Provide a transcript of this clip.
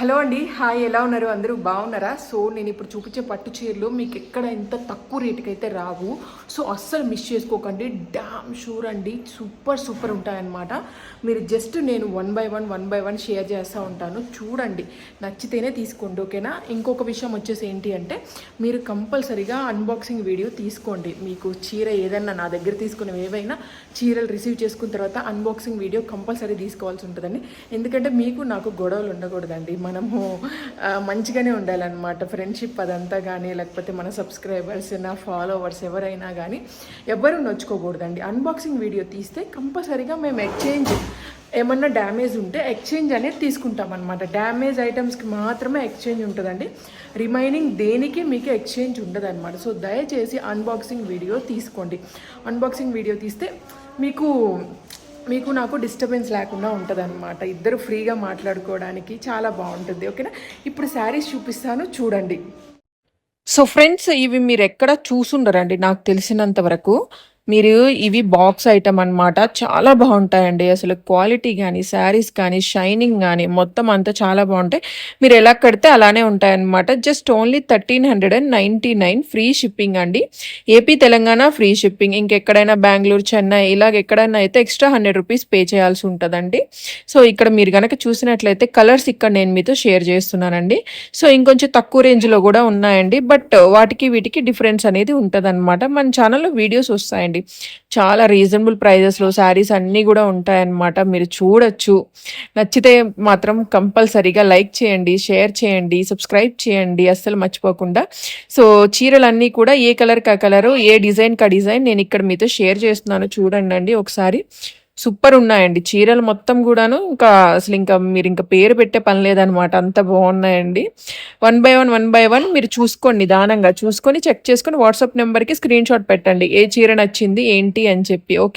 Hello అండి. Hi ఎలా ఉన్నారు? అందరూ బాగున్నారా? సో నేను ఇప్పుడు చూపించే పట్టు చీరలు మీకు ఎక్కడ ఎంత తక్కువ రేటుకి అయితే రావు. సో అస్సలు మిస్ చేసుకోకండి. డామ్ షూర్ అండి. సూపర్ సూపర్ ఉంటాయన్నమాట. మీరు జస్ట్ నేను one by one one by one share చేస్తూ ఉంటాను. చూడండి. నచ్చితేనే తీసుకోండి ఓకేనా? ఇంకొక విషయం వచ్చేసి ఏంటి అంటే మీరు కంపల్సరీగా అన్బాక్సింగ్ వీడియో తీసుకోండి. మీకు చీర ఏదైనా నా దగ్గర తీసుకునే ఏవైనా చీరలు రిసీవ్ చేసుకున్న తర్వాత అన్బాక్సింగ్ వీడియో కంపల్సరీ తీసుకోవాల్సి ఉంటుందండి. ఎందుకంటే మీకు నాకు గొడవలు ఉండకూడదండి. మనము మంచిగానే ఉండాలన్నమాట. ఫ్రెండ్షిప్ అదంతా కానీ లేకపోతే మన సబ్స్క్రైబర్స్ నా ఫాలోవర్స్ ఎవరైనా కానీ ఎవరు నొచ్చుకోకూడదండి. అన్బాక్సింగ్ వీడియో తీస్తే కంపల్సరీగా మేము ఎక్స్చేంజ్ ఏమన్నా డ్యామేజ్ ఉంటే ఎక్స్చేంజ్ అనేది తీసుకుంటాం అనమాట డ్యామేజ్ ఐటమ్స్కి మాత్రమే ఎక్స్చేంజ్ ఉంటుందండి. రిమైనింగ్ దేనికి మీకు ఎక్స్చేంజ్ ఉండదన్నమాట. సో దయచేసి అన్బాక్సింగ్ వీడియో తీసుకోండి. అన్బాక్సింగ్ వీడియో తీస్తే మీకు మీకు నాకు డిస్టర్బెన్స్ లేకుండా ఉంటుంది అనమాట ఇద్దరు ఫ్రీగా మాట్లాడుకోవడానికి చాలా బాగుంటుంది ఓకేనా? ఇప్పుడు శారీస్ చూపిస్తాను చూడండి. సో ఫ్రెండ్స్ ఇవి మీరు ఎక్కడ చూసుండరండి నాకు తెలిసినంత వరకు. మీరు ఇవి బాక్స్ ఐటమ్ అనమాట చాలా బాగుంటాయండి. అసలు క్వాలిటీ కానీ శారీస్ కానీ షైనింగ్ కానీ మొత్తం అంతా చాలా బాగుంటాయి. మీరు ఎలా కడితే అలానే ఉంటాయన్నమాట. Just only thirteen hundred and ninety nine free shipping అండి. AP Telangana free shipping. ఇంకెక్కడైనా బెంగళూరు చెన్నై ఇలాగ ఎక్కడైనా అయితే ఎక్స్ట్రా హండ్రెడ్ రూపీస్ పే చేయాల్సి ఉంటుందండి. సో ఇక్కడ మీరు కనుక చూసినట్లయితే కలర్స్ ఇక్కడ నేను మీతో షేర్ చేస్తున్నానండి. సో ఇంకొంచెం తక్కువ రేంజ్లో కూడా ఉన్నాయండి. బట్ వాటికి వీటికి డిఫరెన్స్ అనేది ఉంటుందన్నమాట. మన ఛానల్లో వీడియోస్ వస్తాయండి. చాలా రీజనబుల్ ప్రైజెస్లో శారీస్ అన్నీ కూడా ఉంటాయన్నమాట. మీరు చూడొచ్చు. నచ్చితే మాత్రం కంపల్సరీగా లైక్ చేయండి షేర్ చేయండి సబ్స్క్రైబ్ చేయండి. అస్సలు మర్చిపోకుండా. సో చీరలన్నీ కూడా ఏ కలర్ కా కలరు ఏ డిజైన్ కా డిజైన్ నేను ఇక్కడ మీతో షేర్ చేస్తున్నాను. చూడండి అండి ఒకసారి. సూపర్ ఉన్నాయండి. చీరలు మొత్తం కూడాను ఇంకా అసలు ఇంకా మీరు ఇంకా పేరు పెట్టే పని లేదనమాట అంత బాగున్నాయండి. One by one one by one మీరు చూసుకోండి నిదానంగా చూసుకొని చెక్ చేసుకొని వాట్సాప్ నెంబర్కి స్క్రీన్ షాట్ పెట్టండి. ఏ చీర నచ్చింది ఏంటి అని చెప్పి. ఓకే.